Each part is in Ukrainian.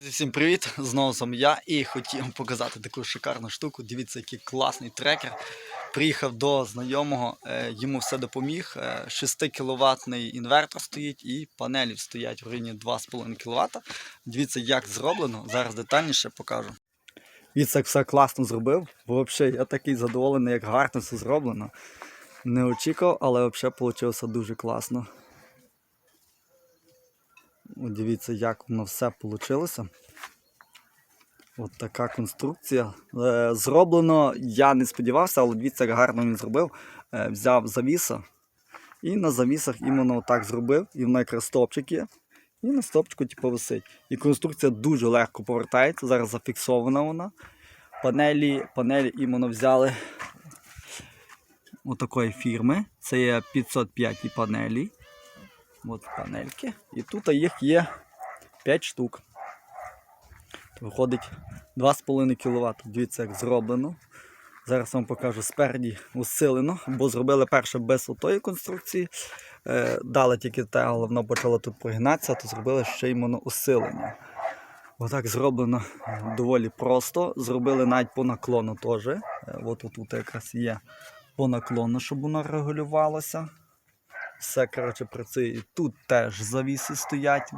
Всім привіт! Знову вами я і хотів показати таку шикарну штуку. Дивіться, який класний трекер. Приїхав до знайомого, е, йому все допоміг. 6 кВт інвертор стоїть і панелі стоять в районі 2,5 кВт. Дивіться, як зроблено. Зараз детальніше покажу. Дивіться, все класно зробив. Взагалі я такий задоволений, як гарно все зроблено. Не очікував, але взагалі вийшло дуже класно. Дивіться, як воно все вийшло. От така конструкція. Е, зроблено, я не сподівався, але дивіться, як гарно він зробив. Е, взяв завіса і на завісах іменно отак зробив. І воно якраз стопчик є. І на стопчику типу, висить. І конструкція дуже легко повертається. Зараз зафіксована вона. Панелі, панелі іменно взяли отакої фірми. Це є 505 панелі. От панельки. І тут їх є 5 штук. Виходить 2,5 кВт. Дивіться, як зроблено. Зараз вам покажу спереді усилено, бо зробили перше без отої конструкції. Е, дали тільки те, воно почало тут прогинатися, то зробили ще іменно усилення. Отак зроблено доволі просто. Зробили навіть по наклону теж. Е, От тут якраз є по наклону, щоб воно регулювалося. Все коротше, працює. Тут теж завіси стоять.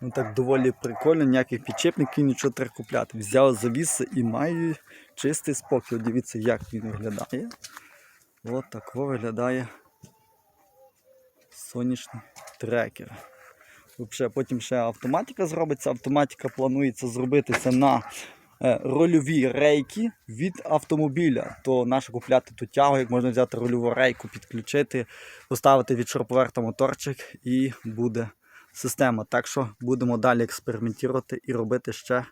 Ну так доволі прикольно, ніяких підчепників, нічого треба купляти. Взяв завіси і маю чистий спокій. Дивіться, як він виглядає. От так виглядає сонячний трекер. Взагалі, потім ще автоматика зробиться. Автоматика планується зробити це на рольові рейки від автомобіля. То наше купляти ту тягу, як можна взяти рольову рейку, підключити, поставити від шуруповерта моторчик і буде система. Так що будемо далі експериментувати і робити ще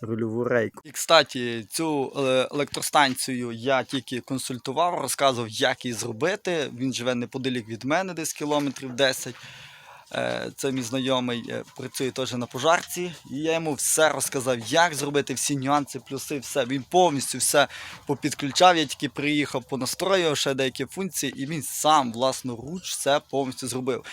рульову рейку. І, кстати, цю е, електростанцію я тільки консультував, розказував, як її зробити. Він живе неподалік від мене, десь кілометрів 10. Е, Це мій знайомий е, працює теж на пожарці. І я йому все розказав, як зробити всі нюанси, плюси, все. Він повністю все попідключав. Я тільки приїхав, понастроював ще деякі функції, і він сам власноруч все повністю зробив.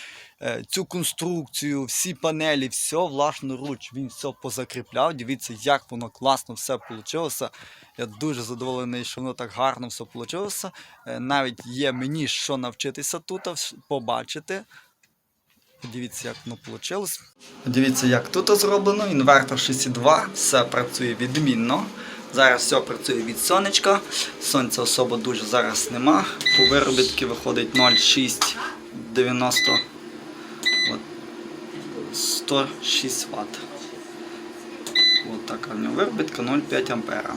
Е, Цю конструкцію, всі панелі, все власноруч. Він все позакріпляв. Дивіться, як воно класно все вийшло. Я дуже задоволений, що воно так гарно все вийшло. Навіть є мені що навчитися тут, побачити. Подивіться, як воно вийшло. Подивіться, як тут зроблено. Інвертор 6.2, все працює відмінно. Зараз все працює від сонечка. Сонця особо дуже зараз нема. По виробітки виходить 0,690 106 Вт. Така в нього виробітка 0,5 ампера.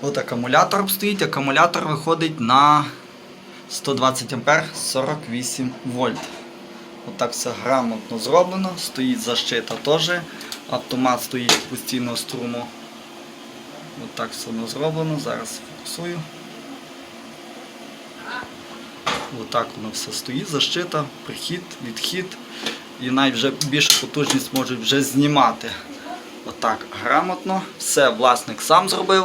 От акумулятор стоїть. Акумулятор виходить на 120 ампер 48 вольт. Отак все грамотно зроблено. Стоїть защита теж. Автомат стоїть постійного струму. Отак все воно зроблено. Зараз фокусую. Отак воно все стоїть, защита, прихід, відхід. І навіть більшу потужність можуть вже знімати. Отак грамотно. Все власник сам зробив.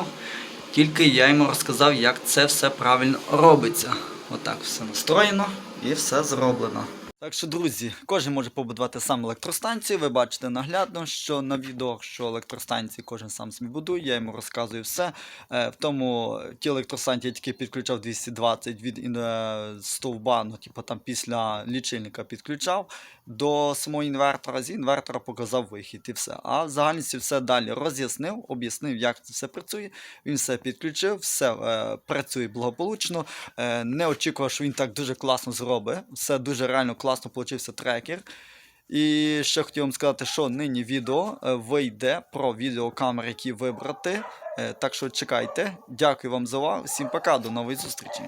Тільки я йому розказав, як це все правильно робиться. Отак все настроєно і все зроблено. Так що, друзі, кожен може побудувати сам електростанцію. Ви бачите наглядно, що на відео, що електростанції кожен сам собі будує, я йому розказую все. Е, В тому ті електростанції я тільки підключав 220 від е, стовба, ну, типу там після лічильника підключав до самого інвертора. З інвертора показав вихід і все. А в загальності все далі роз'яснив, об'яснив, як це все працює. Він все підключив, все е, працює благополучно. Е, не очікував, що він так дуже класно зробить. Все дуже реально класно получився трекер. І ще хотів вам сказати, що нині відео е, вийде про відеокамери, які вибрати. Е, Так що чекайте. Дякую вам за увагу. Всім пока, до нової зустрічі.